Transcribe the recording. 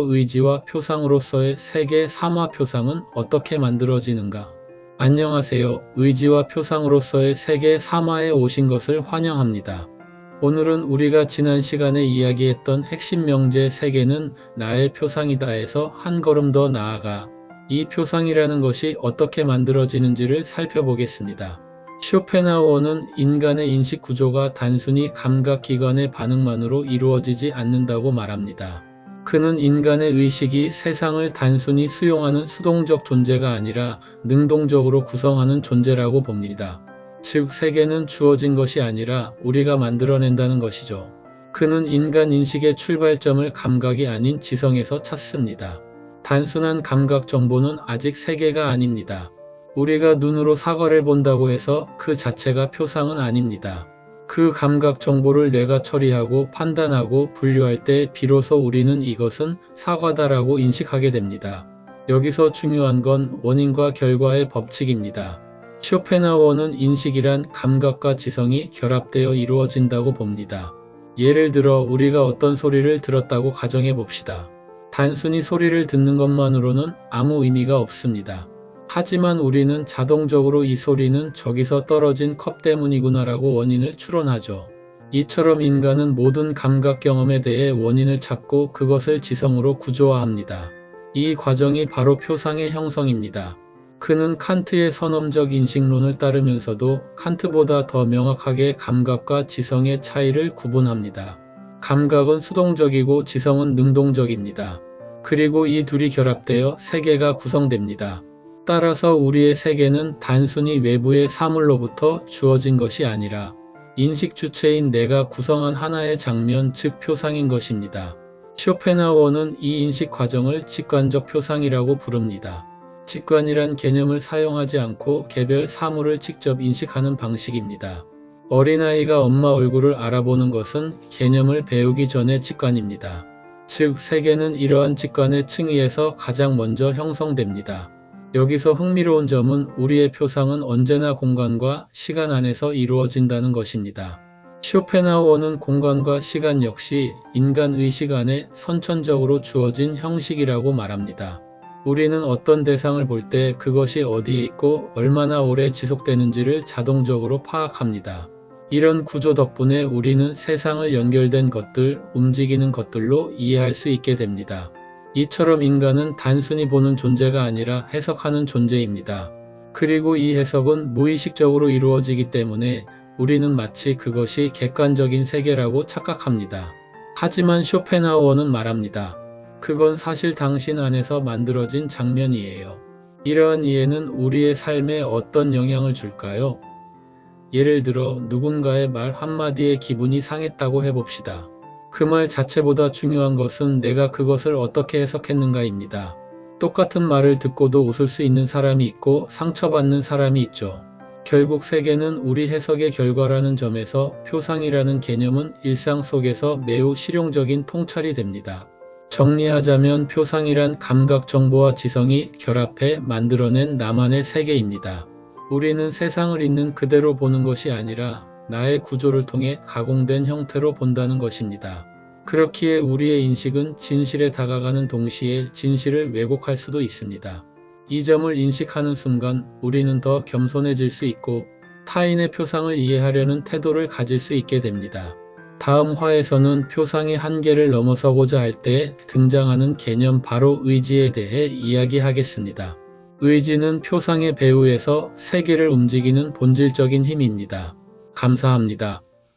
의지와 표상으로서의 세계 삼화 표상은 어떻게 만들어지는가? 안녕하세요. 의지와 표상으로서의 세계 삼화에 오신 것을 환영합니다. 오늘은 우리가 지난 시간에 이야기했던 핵심 명제 세계는 나의 표상이다에서 한 걸음 더 나아가 이 표상이라는 것이 어떻게 만들어지는지를 살펴보겠습니다. 쇼펜하우어는 인간의 인식 구조가 단순히 감각기관의 반응만으로 이루어지지 않는다고 말합니다. 그는 인간의 의식이 세상을 단순히 수용하는 수동적 존재가 아니라 능동적으로 구성하는 존재라고 봅니다. 즉, 세계는 주어진 것이 아니라 우리가 만들어낸다는 것이죠. 그는 인간 인식의 출발점을 감각이 아닌 지성에서 찾습니다. 단순한 감각 정보는 아직 세계가 아닙니다. 우리가 눈으로 사과를 본다고 해서 그 자체가 표상은 아닙니다. 그 감각 정보를 뇌가 처리하고 판단하고 분류할 때 비로소 우리는 이것은 사과다라고 인식하게 됩니다. 여기서 중요한 건 원인과 결과의 법칙입니다. 쇼펜하우어는 인식이란 감각과 지성이 결합되어 이루어진다고 봅니다. 예를 들어 우리가 어떤 소리를 들었다고 가정해 봅시다. 단순히 소리를 듣는 것만으로는 아무 의미가 없습니다. 하지만 우리는 자동적으로 이 소리는 저기서 떨어진 컵 때문이구나 라고 원인을 추론하죠. 이처럼 인간은 모든 감각 경험에 대해 원인을 찾고 그것을 지성으로 구조화합니다. 이 과정이 바로 표상의 형성입니다. 그는 칸트의 선험적 인식론을 따르면서도 칸트보다 더 명확하게 감각과 지성의 차이를 구분합니다. 감각은 수동적이고 지성은 능동적입니다. 그리고 이 둘이 결합되어 세계가 구성됩니다. 따라서 우리의 세계는 단순히 외부의 사물로부터 주어진 것이 아니라 인식 주체인 내가 구성한 하나의 장면 즉 표상인 것입니다. 쇼펜하우어는 이 인식 과정을 직관적 표상이라고 부릅니다. 직관이란 개념을 사용하지 않고 개별 사물을 직접 인식하는 방식입니다. 어린아이가 엄마 얼굴을 알아보는 것은 개념을 배우기 전의 직관입니다. 즉, 세계는 이러한 직관의 층위에서 가장 먼저 형성됩니다. 여기서 흥미로운 점은 우리의 표상은 언제나 공간과 시간 안에서 이루어진다는 것입니다. 쇼펜하우어는 공간과 시간 역시 인간 의식 안에 선천적으로 주어진 형식이라고 말합니다. 우리는 어떤 대상을 볼 때 그것이 어디에 있고 얼마나 오래 지속되는지를 자동적으로 파악합니다. 이런 구조 덕분에 우리는 세상을 연결된 것들, 움직이는 것들로 이해할 수 있게 됩니다. 이처럼 인간은 단순히 보는 존재가 아니라 해석하는 존재입니다. 그리고 이 해석은 무의식적으로 이루어지기 때문에 우리는 마치 그것이 객관적인 세계라고 착각합니다. 하지만 쇼펜하우어는 말합니다. 그건 사실 당신 안에서 만들어진 장면이에요. 이러한 이해는 우리의 삶에 어떤 영향을 줄까요? 예를 들어 누군가의 말 한마디에 기분이 상했다고 해봅시다. 그 말 자체보다 중요한 것은 내가 그것을 어떻게 해석했는가입니다. 똑같은 말을 듣고도 웃을 수 있는 사람이 있고 상처받는 사람이 있죠. 결국 세계는 우리 해석의 결과라는 점에서 표상이라는 개념은 일상 속에서 매우 실용적인 통찰이 됩니다. 정리하자면 표상이란 감각 정보와 지성이 결합해 만들어낸 나만의 세계입니다. 우리는 세상을 있는 그대로 보는 것이 아니라 나의 구조를 통해 가공된 형태로 본다는 것입니다. 그렇기에 우리의 인식은 진실에 다가가는 동시에 진실을 왜곡할 수도 있습니다. 이 점을 인식하는 순간 우리는 더 겸손해질 수 있고 타인의 표상을 이해하려는 태도를 가질 수 있게 됩니다. 다음 화에서는 표상의 한계를 넘어서고자 할 때 등장하는 개념 바로 의지에 대해 이야기하겠습니다. 의지는 표상의 배후에서 세계를 움직이는 본질적인 힘입니다. 감사합니다.